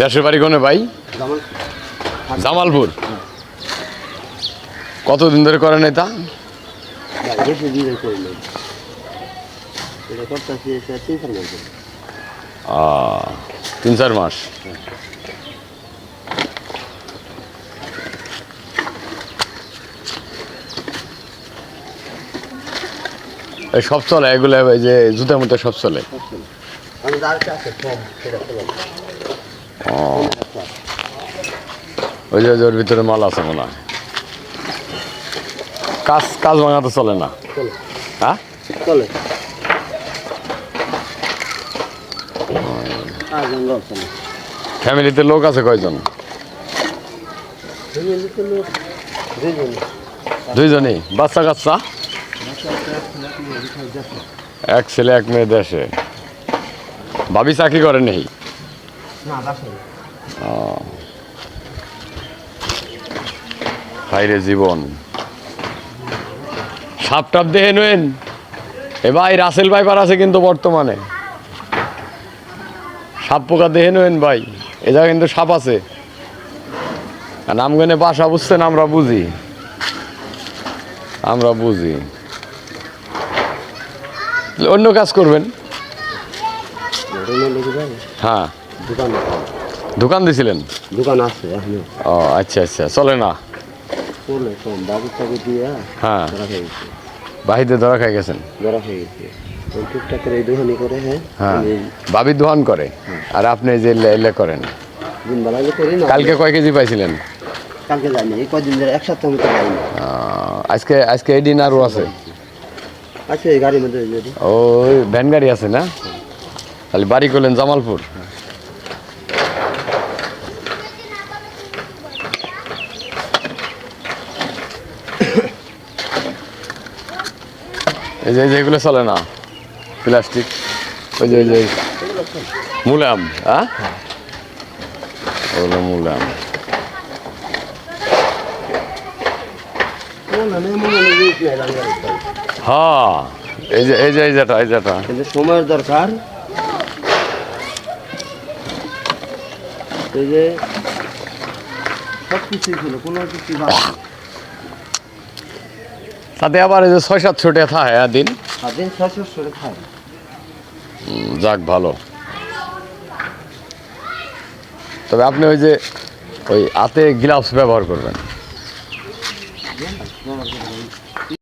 দেশের বাড়ি কোনে ভাই? জামাল জামালপুর। কতদিন ধরে করেন এটা করে এটা তিন চার মাস সব চলে এগুলো যে জুতার মধ্যে সব চলে। ওই যে ওর ভিতরে মাল আছে মনে হয়। কাজ কাজ ভাঙা তো চলে না? হ্যাঁ? চলে। ফ্যামিলিতে লোক আছে কয়জন? দুইজনই? বাচ্চা কাচ্চা? এক ছেলে এক মেয়ে দেশে। ভাবি চাকরি করে নেই? হাইরে জীবন। সাপ টাপ দেহে নেন। এ ভাই রাসেল ভাইপার আছে কিন্তু বর্তমানে। সাপ পোকা দেখে নেন ভাই। এ জায়গায় কিন্তু সাপ আছে। আর নামগানে বাসা বুঝছেন আমরা বুঝি। আমরা বুঝি। অন্য কাজ করবেন? হ্যাঁ। দোকান দোকান দিছিলেন? দোকান আছে ও আচ্ছা আচ্ছা চলে না। চলে কম বাবুর টাকে দিয়ে হ্যাঁ। বাহিতে ধরা খাই গেছেন? ধরা গেছে। করে করে হ্যাঁ? হ্যাঁ। দোহান করে? আর আপনি যে করেন? কালকে কয় কেজি পাইছিলেন? কালকে যাইনি এই কদিন ধরে এক সপ্তাহ মতো যাইনি আহ, আজকে আজকে এই দিন আরও আছে? গাড়ির মধ্যে ওই ভ্যান গাড়ি আছে না? তাহলে বাড়ি করলেন জামালপুর? এই যে এই যে, এগুলো চলে না? প্লাস্টিক। ওই যে ওই যে মুলাম হ্যাঁ? মুলাম। হ্যাঁ এই যে এই যে, এই যেটা এই যেটা। সময়ের দরকার। এই যে সব কিছুই ছিল, কোনো কিছু। তাতে আবার এই যে ছয় সাতশো টাকা থাকে আর দিন। ছয়শো যাক ভালো। তবে আপনি ওই যে ওই হাতে গ্লাভস ব্যবহার করবেন।